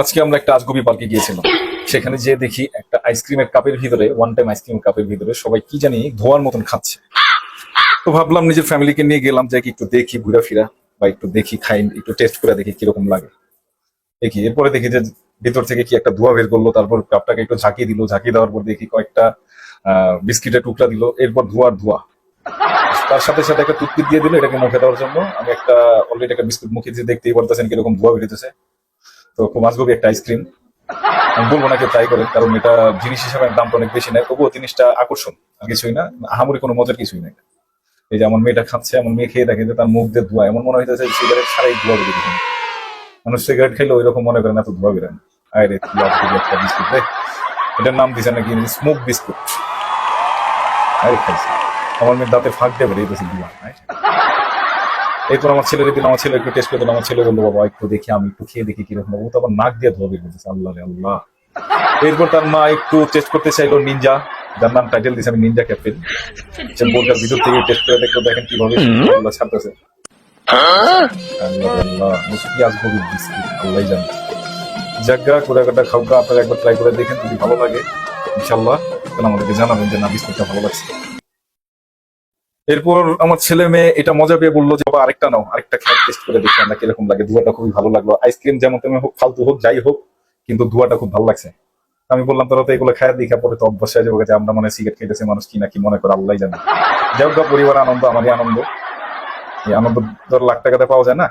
আজকে আমরা একটা আজগবি পার্কে গিয়েছিলাম। সেখানে যে দেখি একটা আইসক্রিমের কাপের ভিতরে ওয়ান টাইম আইসক্রিম কাপের ভিতরে সবাই কি জানি ধোয়ার মতন খাচ্ছে। তো ভাবলাম নিজের ফ্যামিলিকে নিয়ে গেলাম যে একটু দেখি ঘুরে ফিরা বা একটু দেখি খাই, একটু টেস্ট করে দেখি কীরকম লাগে। দেখি, এরপরে দেখি যে ভিতর থেকে কি একটা ধোয়া বের করল, তারপর কাপটাকে একটু ঝাঁকিয়ে দিল, ঝাঁকিয়ে দেওয়ার পর দেখি কয়েকটা বিস্কিটের টুকরা দিল, এরপর ধোয়ার ধোয়া। তার সাথে সাথে একটা টুথপিক দিয়ে দিল, এটাকে মুখে দেওয়ার জন্য। আমি একটা অলরেডি একটা বিস্কুট মুখে দিয়ে দেখতেই পারতেছেন কীরকম ধোয়া বেরিয়েছে তো খুব আজগবি একটা আইসক্রিম আমি বলব না কেউ ট্রাই করে কারণ এটা জিনিস হিসেবে দামটা অনেক বেশি নেয়। তবুও জিনিসটা আকর্ষণ আর কিছুই না, আহামরি কোনো মজার কিছুই নাই। এই যে আমার মেয়েটা খাচ্ছে, আমার মেয়ে খেয়ে দেখে যে তার মুখ দিয়ে ধোয়া, এমন মনে হইতেছে সিগারেট ছাড়াই ধোয়া বেরিয়ে দিচ্ছে মানুষ সিগারেট খেলে ওই রকম মনে করেন এত ধোয়া বেরোয় না। আরে একটা বিস্কুট এটার নাম দিছে নাকি স্মোক বিস্কুট আরে খাইছি। আমার মেয়ের দাঁতে ফাঁক দিয়ে বেরিয়ে গেছে ধোয়া। এরপর আমার ছেলের দিন আমার ছেলে একটু টেস্ট করে দিল আমার ছেলে বলল বাবা একটু দেখি আমি একটু খেয়ে দেখি কীরকম ও তো আবার নাক দিয়ে ধোয়া বের করতেছে আল্লাহ রে আল্লাহ। এরপর তার মা একটু টেস্ট করতে চাইলো নিনজা যার নাম টাইটেল দিয়েছে আমি নিনজা ক্যাপ্টেন সে বোর্ডটার ভিতর থেকে টেস্ট করে দেখল দেখেন কীভাবে আল্লাহ ছাড়তেছে। আল্লাহ আল্লাহ মুসি কি আসব বিস্কিট আল্লাহ জানে। জাগা কুড়াকাটা খাওয়া আপনারা একবার ট্রাই করে দেখেন যদি ভালো লাগে ইনশাল্লাহ তাহলে আমাদেরকে জানাবেন যে না বিস্কুটটা ভালো লাগছে। এরপর আমার ছেলে মেয়ে এটা মজা পেয়ে বলল যে, বাবা, আরেকটা নাও, আরেকটা খেয়ে টেস্ট করে দেখি আমরা কীরকম লাগে। ধোয়াটা খুবই ভালো লাগল। আইসক্রিম যেমন তেমন হোক, ফালতু হোক, যাই হোক, কিন্তু ধোয়াটা খুব ভালো লাগছে। আমি বললাম, তোরা তো এগুলো খায় দেখা পরে তো অভ্যাস হয়ে যাবে। আমরা মানে সিগারেট খেতেছি মানুষ কি না কি মনে করে আল্লাহ জানে। যাই হোক পরিবার আনন্দ, আমারই আনন্দ। এই আনন্দ ধর, লাখ টাকাতে পাওয়া যায় না?